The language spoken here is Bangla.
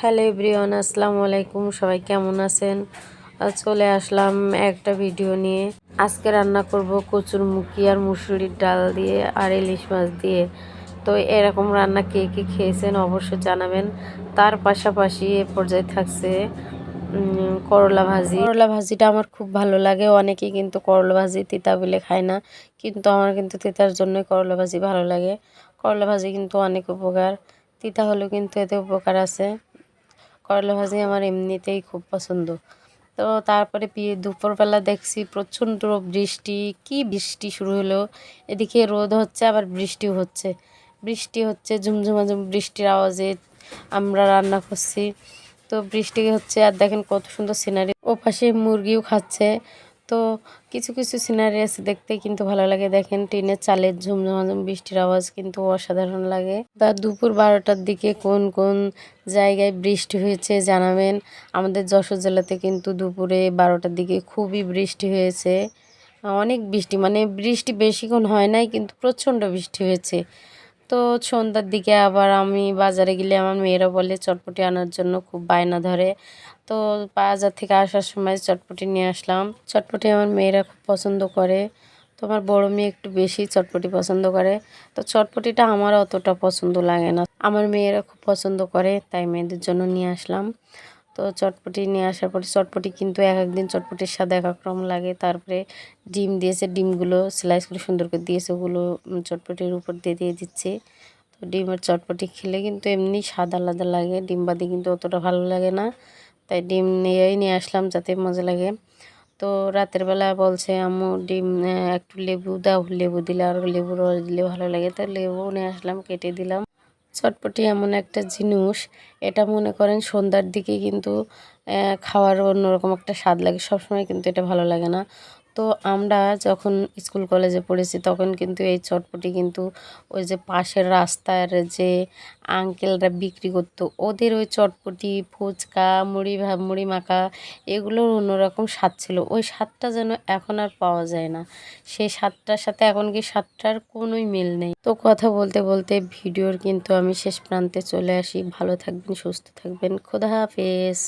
হ্যালো এভরিওয়ান, আসসালামু আলাইকুম। সবাই কেমন আছেন? চলে আসলাম একটা ভিডিও নিয়ে। আজকে রান্না করব কচুর মুখি আর মুসুরির ডাল দিয়ে আর ইলিশ মাছ দিয়ে। তো এরকম রান্না কে কে খেয়েছেন অবশ্যই জানাবেন। তার পাশাপাশি এ পর্যায়ে থাকছে করলা ভাজি। করলা ভাজিটা আমার খুব ভালো লাগে। অনেকেই কিন্তু করলা ভাজি তিতা বলে খায় না, কিন্তু আমার কিন্তু তিতার জন্যই করলা ভাজি ভালো লাগে। করলা ভাজি কিন্তু অনেক উপকার। তিতা হলেও কিন্তু এতে উপকার আছে। করলা ভাজি আমার এমনিতেই খুব পছন্দ। তো তারপরে দুপুরবেলা দেখছি প্রচণ্ড বৃষ্টি, কি বৃষ্টি শুরু হলো? এদিকে রোদ হচ্ছে, আবার বৃষ্টিও হচ্ছে। বৃষ্টি হচ্ছে, ঝুমঝুমাঝুম বৃষ্টির আওয়াজে আমরা রান্না করছি। তো বৃষ্টি হচ্ছে, আর দেখেন কত সুন্দর সিনারি ও পাশে মুরগিও খাচ্ছে। তো কিছু কিছু সিনারি আছে দেখতে কিন্তু ভালো লাগে। দেখেন টিনের চালের ঝুমঝুমাঝুম, বৃষ্টির আওয়াজ কিন্তু অসাধারণ লাগে। তা দুপুর বারোটার দিকে কোন কোন জায়গায় বৃষ্টি হয়েছে জানাবেন? আমাদের যশোর জেলাতে কিন্তু দুপুরে বারোটার দিকে খুবই বৃষ্টি হয়েছে। অনেক বৃষ্টি মানে বৃষ্টি বেশিক্ষণ হয় নাই, কিন্তু প্রচণ্ড বৃষ্টি হয়েছে। তো সন্ধ্যার দিকে আবার আমি বাজারে গেলে আমার মেয়েরা বলে, চটপটি আনার জন্য খুব বায়না ধরে। তো বাজার থেকে আসার সময় চটপটি নিয়ে আসলাম। চটপটি আমার মেয়েরা খুব পছন্দ করে। তো আমার বড় মেয়ে একটু বেশি চটপটি পছন্দ করে। তো চটপটিটা আমার অতটা পছন্দ লাগে না। আমার মেয়েরা খুব পছন্দ করে, তাই মেয়েদের জন্য নিয়ে আসলাম। তো চটপটি নিয়ে আসার পরে চটপটি কিন্তু এক একদিন চটপটির স্বাদ এক এক রকম লাগে। তারপরে ডিম দিয়েছে, ডিমগুলো স্লাইস করে সুন্দর করে দিয়েছে, ওগুলো চটপটির উপর দিয়ে দিয়ে দিচ্ছে। তো ডিমের চটপটি খেলে কিন্তু এমনি স্বাদ আলাদা লাগে, ডিম বাদি কিন্তু অতটা ভালো লাগে না। তাই ডিম নিয়েই নিয়ে আসলাম যাতে মজা লাগে। তো রাতের বেলা বলছে, আম্মু, ডিম একটু লেবু দাও, লেবু দিলে আর লেবু রস দিলে ভালো লাগে। তো লেবু নিয়ে আসলাম, কেটে দিলাম। চটপটি এমন একটা জিনিস। এটা মনে করেন সন্ধ্যার দিকে কিন্তু খাওয়ার অন্যরকম একটা স্বাদ লাগে। সবসময় কিন্তু এটা ভালো লাগে না। তো আমরা যখন স্কুল কলেজে পড়েছি, তখন কিন্তু এই চটপটি কিন্তু ওই যে পাশের রাস্তার যে আঙ্কেলরা বিক্রি করতো, ওদের ওই চটপটি, ফুচকা, মুড়ি ভা, মুড়ি মাখা, এগুলোর অন্যরকম স্বাদ ছিল। ওই স্বাদটা যেন এখন আর পাওয়া যায় না। সেই স্বাদটার সাথে এখন কি স্বাদটার কোনোই মিল নেই। তো কথা বলতে বলতে ভিডিওর কিন্তু আমি শেষ প্রান্তে চলে আসি। ভালো থাকবেন, সুস্থ থাকবেন। খোদা হাফেজ।